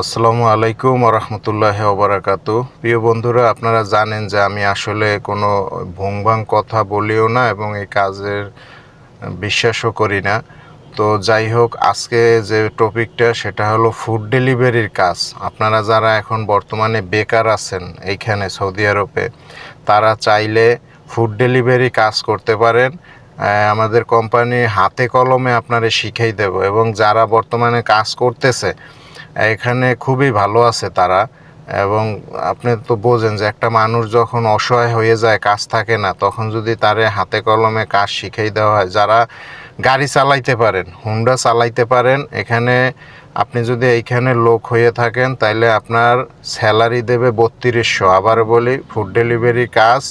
আসসালামু আলাইকুম রহমতুল্লাহ ওবরাকাতু প্রিয় বন্ধুরা, আপনারা জানেন যে আমি আসলে কোনো ভুংভাং কথা বলিও না এবং এই কাজের বিশ্বাসও করি না। তো যাই হোক, আজকে যে টপিকটা, সেটা হলো ফুড ডেলিভারির কাজ। আপনারা যারা এখন বর্তমানে বেকার আছেন এইখানে সৌদি আরবে, তারা চাইলে ফুড ডেলিভারি কাজ করতে পারেন। আমাদের কোম্পানি হাতে কলমে আপনারা শিখাই দেব এবং যারা বর্তমানে কাজ করতেছে এখানে খুবই ভালো আছে তারা। এবং আপনি তো বোঝেন যে একটা মানুষ যখন অসহায় হয়ে যায়, কাজ থাকে না, তখন যদি তারে হাতে কলমে কাজ শিখিয়ে দেওয়া হয়, যারা গাড়ি চালাইতে পারেন, হুন্ডা চালাইতে পারেন, এখানে আপনি যদি এইখানে লোক হয়ে থাকেন, তাইলে আপনার স্যালারি দেবে বত্রিশশো। আবার বলি ফুড ডেলিভারি কাজ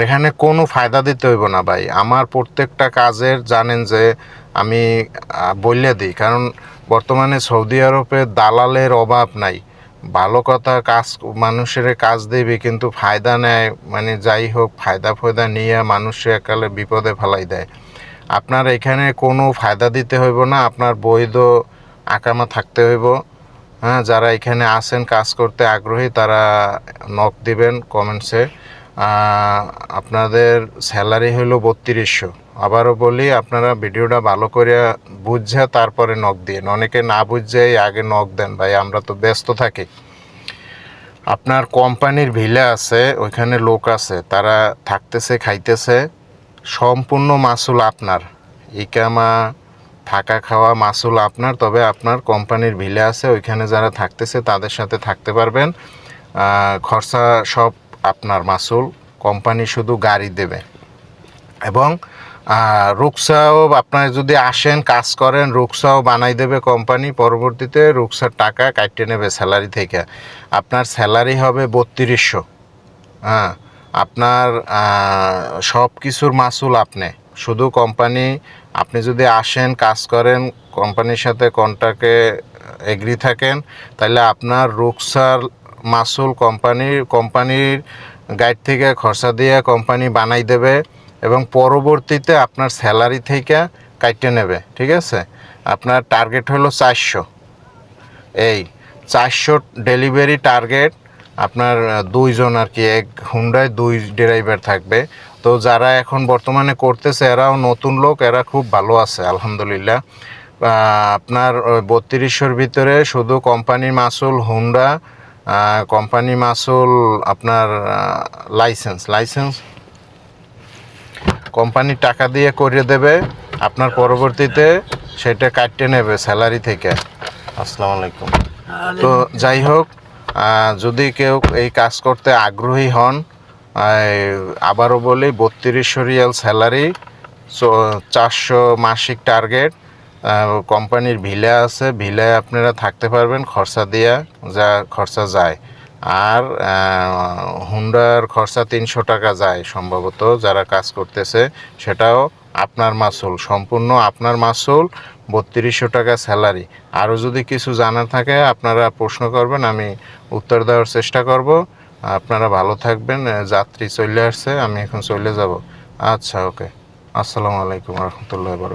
এখানে কোনো ফায়দা দিতে হইব না ভাই। আমার প্রত্যেকটা কাজের জানেন যে আমি বললে দিই। কারণ বর্তমানে সৌদি আরবে দালালের অভাব নাই। ভালো কথা কাজ, মানুষের কাজ দেবে কিন্তু ফায়দা নেয় মানে যাই হোক, ফায়দা ফায়দা নিয়ে মানুষে একালে বিপদে ফেলাই দেয়। আপনার এখানে কোনো ফায়দা দিতে হইব না, আপনার বৈধ আকামা থাকতে হইব। হ্যাঁ যারা এখানে আসেন কাজ করতে আগ্রহী, তারা নক দিবেন কমেন্টসে। আপনাদের স্যালারি হলো বত্রিশশো। আবারও বলি, আপনারা ভিডিওটা ভালো করে বুঝে তারপরে নখ দিন অনেকে না বুঝেই আগে নখ দেন, ভাই, আমরা তো ব্যস্ত থাকি। আপনার কোম্পানির ভিলে আছে, ওইখানে লোক আছে, তারা থাকতেছে, খাইতেছে। সম্পূর্ণ মাসুল আপনার। ইকামা, থাকা খাওয়া মাসুল আপনার, তবে আপনার কোম্পানির ভিলে আছে, ওইখানে যারা থাকতেছে তাদের সাথে থাকতে পারবেন। খরচা সব আপনার মাসুল, কোম্পানি শুধু গাড়ি দেবে। এবং রুকসাও আপনার যদি আসেন, কাজ করেন, রুকসাও বানাই দেবে কোম্পানি, পরবর্তীতে রুকসার টাকা কাটিয়ে নেবে স্যালারি থেকে। আপনার স্যালারি হবে বত্রিশশো। হ্যাঁ আপনার সব কিছুর মাসুল আপনি। শুধু কোম্পানি, আপনি যদি আসেন, কাজ করেন, কোম্পানির সাথে কন্ট্রাক্টে এগ্রি থাকেন তাহলে আপনার রুকসার মাসুল কোম্পানির কোম্পানির গাইড থেকে খরচা দিয়ে কোম্পানি বানাই দেবে এবং পরবর্তীতে আপনার স্যালারি থেকে কাটতে নেবে, ঠিক আছে? আপনার টার্গেট হলো চারশো। এই চারশো ডেলিভারি টার্গেট আপনার দুইজন আর কি, এক হুন্ডায় দুই ড্রাইভার থাকবে। তো যারা এখন বর্তমানে করতেছে, এরাও নতুন লোক, এরা খুব ভালো আছে, আলহামদুলিল্লাহ। আপনার বত্রিশশোর ভিতরে শুধু কোম্পানির মাসুল হুন্ডা কোম্পানি মাসুল আপনার লাইসেন্স লাইসেন্স কোম্পানি টাকা দিয়ে করিয়ে দেবে, আপনার পরবর্তীতে সেটা কাটতে নেবে স্যালারি থেকে। আসসালামু আলাইকুম। তো যাই হোক যদি কেউ এই কাজ করতে আগ্রহী হন আবারও বলি বত্রিশশো রিয়াল স্যালারি চারশো মাসিক টার্গেট কোম্পানির ভিলে আছে ভিলায় আপনারা থাকতে পারবেন, খরচা দিয়া যা খরচা যায়। আর হুন্ডার খরচা তিনশো টাকা যায় সম্ভবত, যারা কাজ করতেছে, সেটাও আপনার মাসুল, সম্পূর্ণ আপনার মাসুল বত্রিশশো টাকা স্যালারি। আরও যদি কিছু জানার থাকে, আপনারা প্রশ্ন করবেন, আমি উত্তর দেওয়ার চেষ্টা করব। আপনারা ভালো থাকবেন যাত্রী চলে আসছে, আমি এখন চলে যাব। আচ্ছা ওকে। আসসালামু আলাইকুম, রহমতুল্লাহ বরক